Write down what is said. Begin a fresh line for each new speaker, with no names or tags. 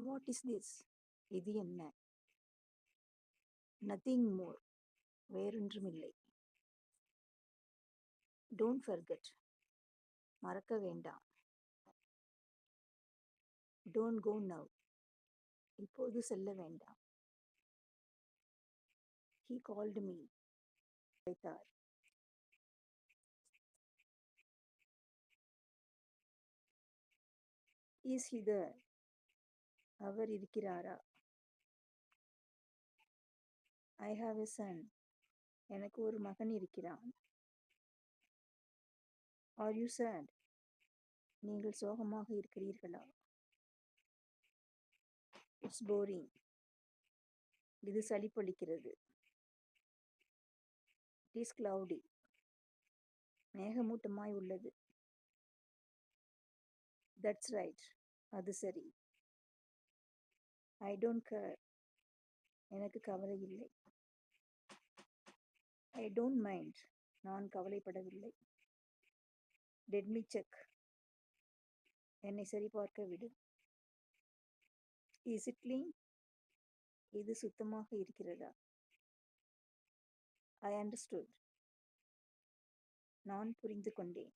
What is this இது என்ன nothing more வேறொன்றுமில்லை டோன்ட் ஃபர்கெட் மறக்க வேண்டாம் டோன்ட் கோ நவ் இப்போது செல்ல வேண்டாம் ஹீ கால்டு மீ அழைத்தார் இஸ் ஹி there அவர் இருக்கிறாரா? ஐ ஹாவ் எ சன் எனக்கு ஒரு மகன் இருக்கிறான். ஆர் யூ சேட் நீங்கள் சோகமாக இருக்கிறீர்களா? இட்ஸ் போரிங் இது சளிப்பளிக்கிறது இட் இஸ் கிளவுடி மேகமூட்டமாய் உள்ளது தட்ஸ் ரைட் அது சரி ஐ டோன்ட் கேர் எனக்கு கவலை இல்லை. ஐ டோன்ட் மைண்ட் நான் கவலைப்படவில்லை. டெட்மி செக் என்னை சரிபார்க்க விடு. இஸ் இட் க்ளீன் இது சுத்தமாக இருக்கிறதா? ஐ அண்டர்ஸ்டுட் நான் புரிந்து கொண்டேன்.